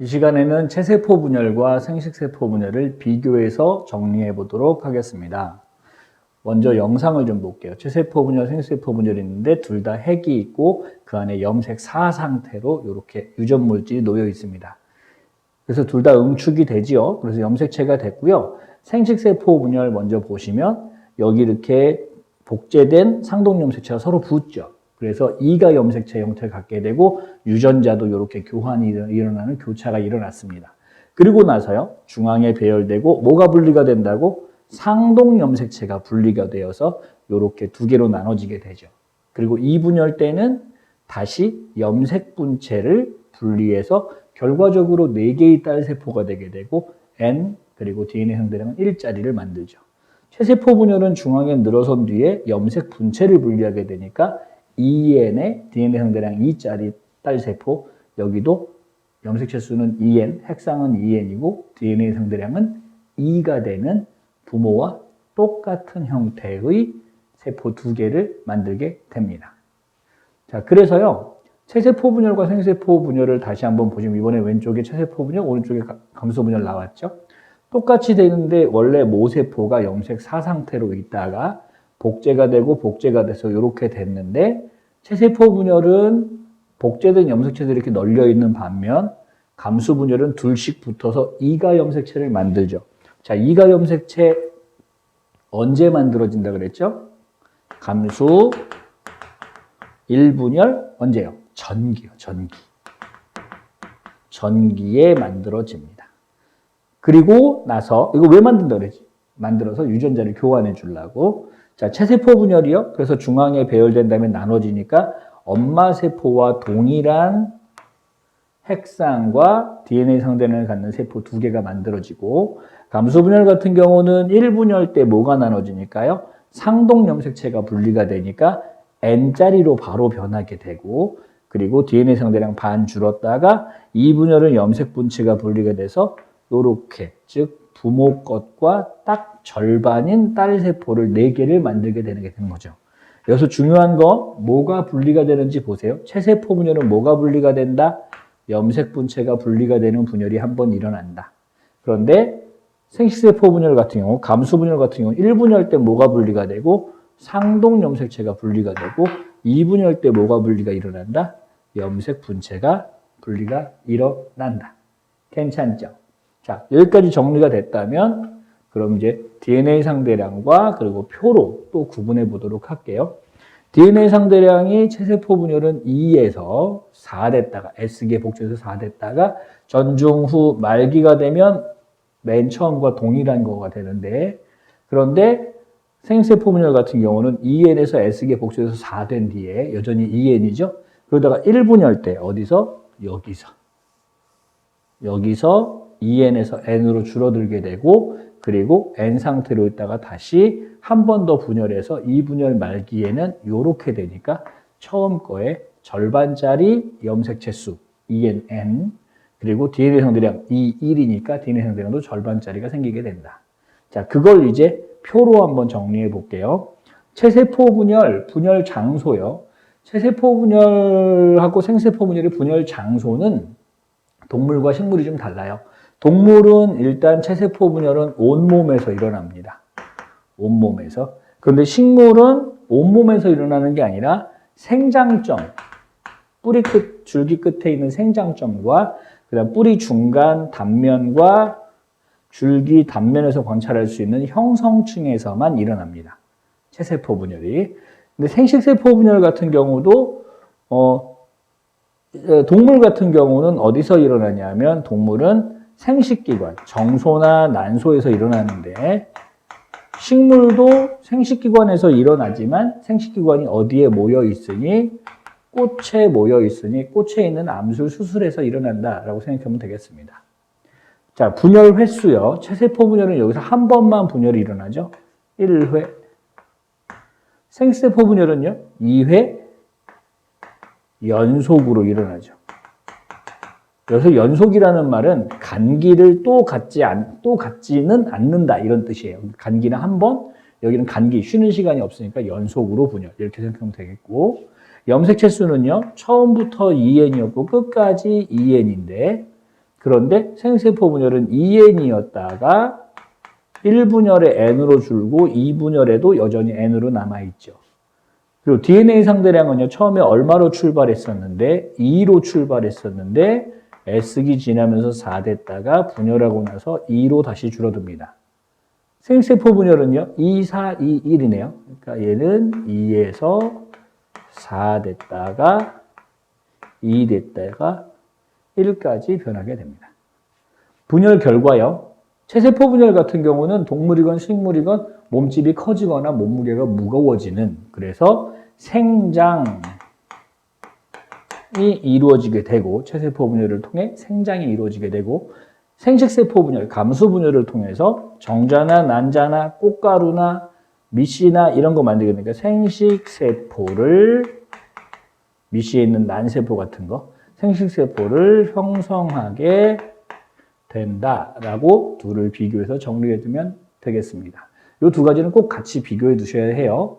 이 시간에는 체세포 분열과 생식세포 분열을 비교해서 정리해 보도록 하겠습니다. 먼저 영상을 좀 볼게요. 체세포 분열, 생식세포 분열이 있는데 둘 다 핵이 있고 그 안에 염색 사 상태로 이렇게 유전 물질이 놓여 있습니다. 그래서 둘 다 응축이 되지요. 그래서 염색체가 됐고요. 생식세포 분열 먼저 보시면 여기 이렇게 복제된 상동 염색체가 서로 붙죠. 그래서 이가 염색체 형태를 갖게 되고 유전자도 이렇게 교환이 일어나는 교차가 일어났습니다. 그리고 나서요. 중앙에 배열되고 뭐가 분리가 된다고? 상동 염색체가 분리가 되어서 이렇게 두 개로 나눠지게 되죠. 그리고 이 분열 때는 다시 염색 분체를 분리해서 결과적으로 네 개의 딸 세포가 되게 되고 N 그리고 DNA 형태량은 일자리를 만들죠. 체세포 분열은 중앙에 늘어선 뒤에 염색 분체를 분리하게 되니까 EN의 DNA 형태량 2짜리 딸세포 여기도 염색체 수는 EN, 핵상은 EN이고 DNA 상대량은 2가 되는 부모와 똑같은 형태의 세포 두 개를 만들게 됩니다. 자, 그래서요. 체세포 분열과 생세포 분열을 다시 한번 보시면 이번에 왼쪽에 체세포 분열, 오른쪽에 감소 분열 나왔죠. 똑같이 되는데 원래 모세포가 염색 사 상태로 있다가 복제가 되고 복제가 돼서 이렇게 됐는데 체세포 분열은 복제된 염색체들이 이렇게 널려 있는 반면 감수 분열은 둘씩 붙어서 이가 염색체를 만들죠. 자, 이가 염색체 언제 만들어진다 그랬죠? 감수 1분열 언제요? 전기요, 전기. 전기에 만들어집니다. 그리고 나서 이거 왜 만든다 그랬지? 만들어서 유전자를 교환해 주려고. 자, 체세포 분열이요. 그래서 중앙에 배열된 다음에 나눠지니까 엄마 세포와 동일한 핵상과 DNA 상대를 갖는 세포 두 개가 만들어지고 감수 분열 같은 경우는 1분열 때 뭐가 나눠지니까요. 상동 염색체가 분리가 되니까 N자리로 바로 변하게 되고 그리고 DNA 상대량 반 줄었다가 2분열은 염색 분체가 분리가 돼서 요렇게 즉 부모 것과 딱 절반인 딸 세포를 4개를 만들게 되는 게 되는 거죠. 여기서 중요한 거 뭐가 분리가 되는지 보세요. 체세포 분열은 뭐가 분리가 된다? 염색 분체가 분리가 되는 분열이 한 번 일어난다. 그런데 생식세포 분열 같은 경우, 감수 분열 같은 경우 1분열 때 뭐가 분리가 되고 상동 염색체가 분리가 되고 2분열 때 뭐가 분리가 일어난다? 염색 분체가 분리가 일어난다. 괜찮죠? 자, 여기까지 정리가 됐다면 그럼 이제 DNA 상대량과 그리고 표로 또 구분해 보도록 할게요. DNA 상대량이 체세포 분열은 2에서 4 됐다가 S계 복제해서 4 됐다가 전중 후 말기가 되면 맨 처음과 동일한 거가 되는데 그런데 생세포 분열 같은 경우는 2N에서 S계 복제해서 4 된 뒤에 여전히 2N이죠. 그러다가 1분열 때 어디서? 여기서. 여기서 2N에서 N으로 줄어들게 되고 그리고 N 상태로 있다가 다시 한 번 더 분열해서 2분열 말기에는 이렇게 되니까 처음 거에 절반짜리 염색체 수 2NN 그리고 DNA 상대량 2, 1이니까 DNA 상대량도 절반짜리가 생기게 된다. 자, 그걸 이제 표로 한번 정리해 볼게요. 체세포 분열, 분열 장소요. 체세포 분열하고 생세포 분열의 분열 장소는 동물과 식물이 좀 달라요. 동물은 일단 체세포 분열은 온몸에서 일어납니다. 온몸에서. 그런데 식물은 온몸에서 일어나는 게 아니라 생장점, 뿌리 끝, 줄기 끝에 있는 생장점과 그다음 뿌리 중간 단면과 줄기 단면에서 관찰할 수 있는 형성층에서만 일어납니다. 체세포 분열이. 근데 생식세포 분열 같은 경우도 어, 동물 같은 경우는 어디서 일어나냐면 동물은 생식기관, 정소나 난소에서 일어나는데 식물도 생식기관에서 일어나지만 생식기관이 어디에 모여 있으니 꽃에 모여 있으니 꽃에 있는 암술 수술에서 일어난다라고 생각하면 되겠습니다. 자, 분열 횟수요. 체세포 분열은 여기서 한 번만 분열이 일어나죠. 1회. 생세포 분열은요. 2회 연속으로 일어나죠. 여기서 연속이라는 말은 간기를 또 갖지 않, 또 갖지는 않는다 이런 뜻이에요. 간기는 한 번, 여기는 간기 쉬는 시간이 없으니까 연속으로 분열 이렇게 생각하면 되겠고 염색체 수는요 처음부터 2n이었고 끝까지 2n인데 그런데 생세포 분열은 2n이었다가 1분열에 n으로 줄고 2분열에도 여전히 n으로 남아있죠. 그리고 DNA 상대량은요, 처음에 얼마로 출발했었는데, 2로 출발했었는데, S기 지나면서 4 됐다가 분열하고 나서 2로 다시 줄어듭니다. 생세포 분열은요, 2, 4, 2, 1이네요. 그러니까 얘는 2에서 4 됐다가 2 됐다가 1까지 변하게 됩니다. 분열 결과요. 체세포 분열 같은 경우는 동물이건 식물이건 몸집이 커지거나 몸무게가 무거워지는 그래서 생장이 이루어지게 되고 체세포 분열을 통해 생장이 이루어지게 되고 생식세포 분열, 감수 분열을 통해서 정자나 난자나 꽃가루나 미씨나 이런 거 만들게 되니까 생식세포를 미씨에 있는 난세포 같은 거 생식세포를 형성하게 된다라고 둘을 비교해서 정리해 두면 되겠습니다. 이 두 가지는 꼭 같이 비교해 두셔야 해요.